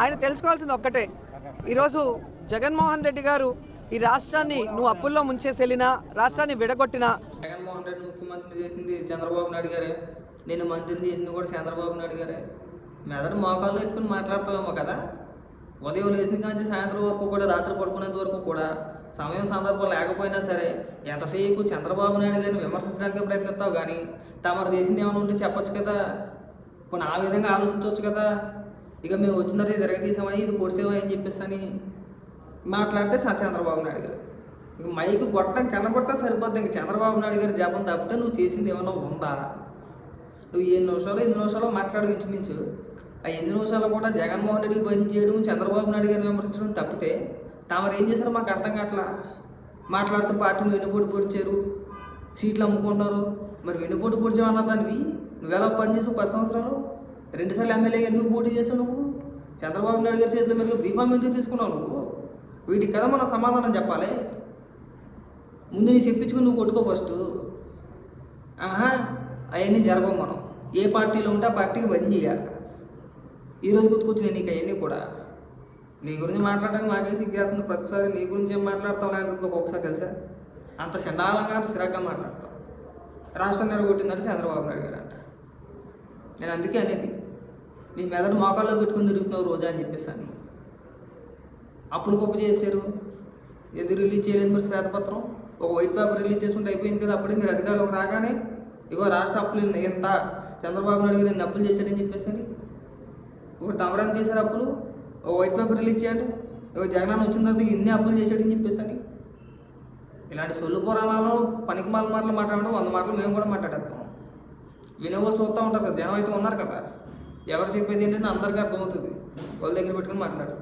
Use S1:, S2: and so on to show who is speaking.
S1: ఆయన తెలుసుకోవాల్సింది ఒక్కటే. ఈరోజు జగన్మోహన్ రెడ్డి గారు ఈ రాష్ట్రాన్ని నువ్వు అప్పుల్లో ముంచేసెళ్ళినా రాష్ట్రాన్ని విడగొట్టినా.
S2: జగన్మోహన్ రెడ్డి ముఖ్యమంత్రి చేసింది చంద్రబాబు నాయుడు గారే. నేను మంత్రిని చేసింది కూడా చంద్రబాబు నాయుడు గారే. మెదడు మోకాళ్ళు పెట్టుకుని మాట్లాడతావేమో కదా. ఉదయం లేచిన కాంచి సాయంత్రం వరకు కూడా రాత్రి పడుకునేంత వరకు కూడా సమయం సందర్భం లేకపోయినా సరే ఎంతసేపు చంద్రబాబు నాయుడు గారిని విమర్శించడానికి ప్రయత్నిస్తావు కానీ తమరు చేసింది ఏమైనా ఉంటే చెప్పొచ్చు కదా. కొన్ని ఆ విధంగా ఆలోచించవచ్చు కదా. ఇక మేము వచ్చిన తర్వాత ఇది ఇది పొడిసేవా అని చెప్పేసి అని మాట్లాడితే చంద్రబాబు నాయుడు గారు. ఇంక మైకు గొట్టం కనబడితే సరిపోద్ది. ఇంక చంద్రబాబు నాయుడు గారు జపం తప్పితే నువ్వు చేసింది ఏమైనా ఉందా? నువ్వు ఎన్ని నిమిషాలు ఎన్ని నిమిషాలు మాట్లాడు ఇంచుమించు. ఆ ఎన్ని నిమిషాలు కూడా జగన్మోహన్ రెడ్డికి పని చేయడం చంద్రబాబు నాయుడు గారిని విమర్శించడం తప్పితే తామరు ఏం చేశారో మాకు అర్థం కావట్లా. మాట్లాడుతూ పార్టీని వెన్నుపోటు పొడిచారు. సీట్లు అమ్ముకుంటారు మరి వెన్నుపోటు పొడిచావన్న దానివి? నువ్వెలా పని చేసావు పది సంవత్సరాలు? రెండుసార్లు ఎమ్మెల్యేగా ఎందుకు పోటీ చేసావు నువ్వు? చంద్రబాబు నాయుడు గారి చేతుల మీదుగా బీఫామ్ ఎందుకు తీసుకున్నావు నువ్వు? వీటికి కదా మనం సమాధానం చెప్పాలి. ముందు నీ చెప్పించుకుని నువ్వు కొట్టుకో ఫస్ట్. ఆహా అవన్నీ జరపం మనం. ఏ పార్టీలో ఉంటే ఆ పార్టీకి బంద్ చేయాలి. ఈరోజు గుర్తుకొచ్చినాయి నీకు అవన్నీ కూడా. నీ గురించి మాట్లాడడానికి మాకే సిగ్గేస్తుంది. ప్రతిసారి నీ గురించి ఏం మాట్లాడతావు లేకపోతే ఒక్కొక్కసారి తెలుసా? అంత చండాలంగా అంత సిరాగ్గా మాట్లాడతావు. రాష్ట్రం నెలకొట్టిందంటే చంద్రబాబు నాయుడు గారు అంట. నేను అందుకే అనేది నీ మెదడు మోకాల్లో పెట్టుకుని తిరుగుతున్నావు రోజా అని చెప్పేసాను అప్పుడు గొప్ప చేశారు. ఎందుకు రిలీజ్ చేయలేదు మరి శ్వేతపత్రం? ఒక వైట్ పేపర్ రిలీజ్ చేసుకుంటే అయిపోయింది కదా అప్పుడే మీరు అధికారులకు రాగానే ఇగో రాష్ట్ర అప్పులు ఇంత చంద్రబాబు నాయుడు గారు ఇన్ని అప్పులు చేశాడని చెప్పేసి ఇప్పుడు తమరాన్ని చేశారు అప్పులు? ఒక వైట్ పేపర్ రిలీజ్ చేయండి. ఇగో జగన్ వచ్చిన తర్వాత ఇన్ని అప్పులు చేశాడని చెప్పేసి ఇలాంటి సొల్లు పురాణాలు పనికి మాల మాటలు మాట్లాడడం వంద మాటలు మేము కూడా మాట్లాడేస్తాం. వినేవాళ్ళు చూస్తూ ఉంటారు కదా జనం అయితే ఉన్నారు కదా. ఎవరు చెప్పేది ఏంటంటే అందరికీ అర్థమవుతుంది. వాళ్ళ దగ్గర పెట్టుకుని మాట్లాడు.